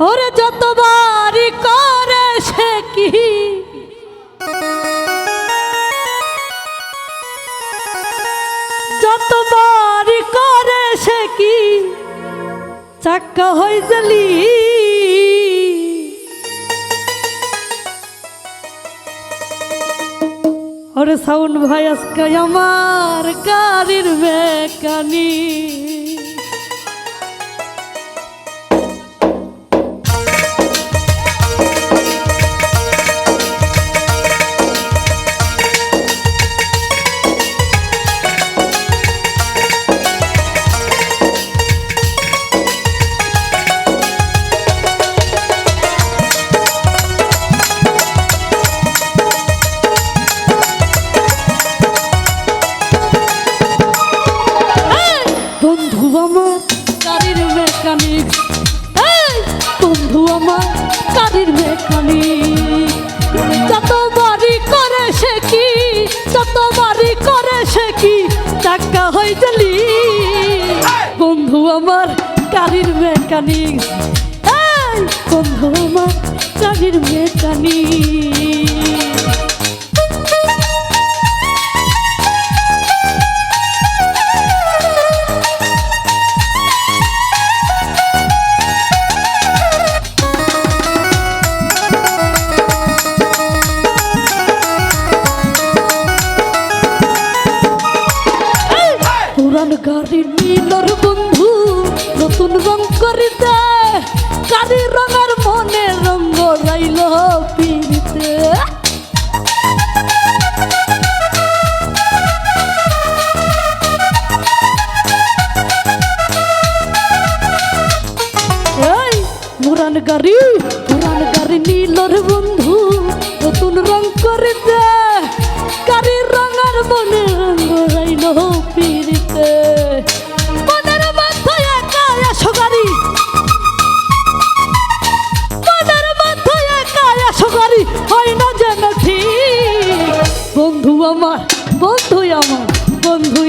ওরে যতবারই করে সে কি? যতবারই করে সে কি? চাক্কা হয়ে জেলি ওরে সাউন্ড ভাই, আজকে আমার গাড়ির মেকানি গাড়ির মেকানিক যতবারই করে সে কি যতবারই করে সে কি, টাকা হয়ে গেলি বন্ধু আমার গাড়ির মেকানিক। বন্ধু আমার গাড়ির মেকানিক। গাড়ির রঙের মনে রঙ রাইল পিড়িতে? গাড়ি পুরান গাড়ি নীলর বন্ধু, নতুন রং করে দেয়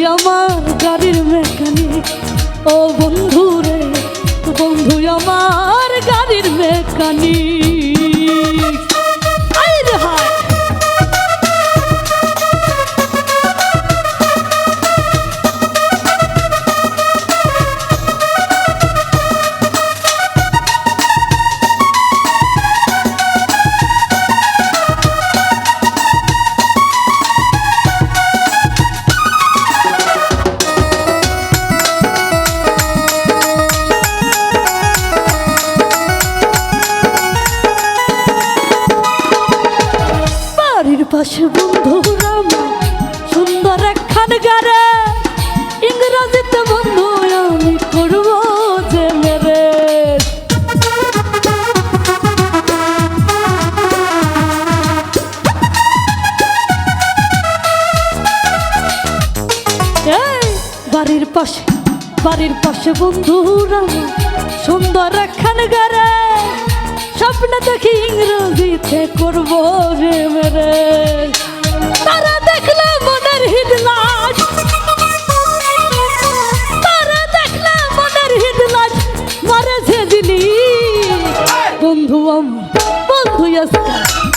আমার গাড়ির মেকানিক ও বন্ধু রে বন্ধু আমার গাড়ির মেকানিক একখান গারে বন্ধু আমি করব যে মেরে। বাড়ির পাশে বাড়ির পাশে বন্ধুরা, সুন্দর একখান গারে, স্বপ্ন দেখি ইংরেজিতে করব রে মেরে।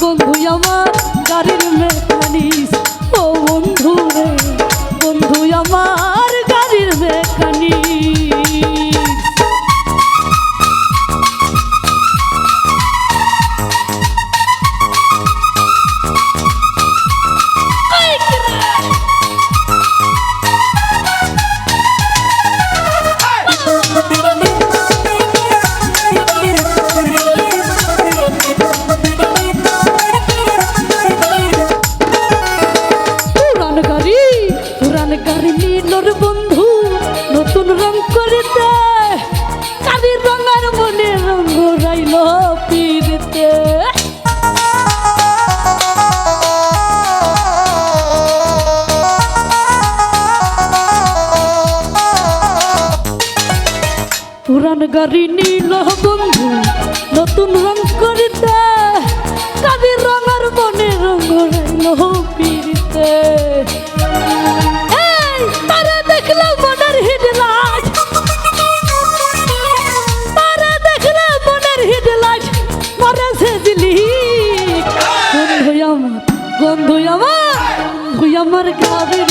বন্ধু আমার নীলর বন্ধু, নতুন রং করে দেয় কালির রঙার মনে রঙ রাইল পিড়তে পুরান গাড়ি নীল বন্ধু, নতুন রং করে দেয় কালির রঙার মনে রঙ রাইল পিড়তে বন্ধু আমার বন্ধু আমার গাড়ির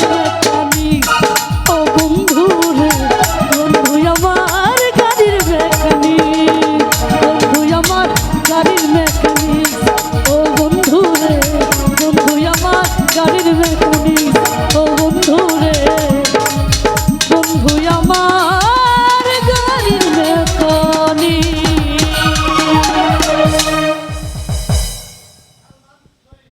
ও বন্ধু রে বন্ধু আমার।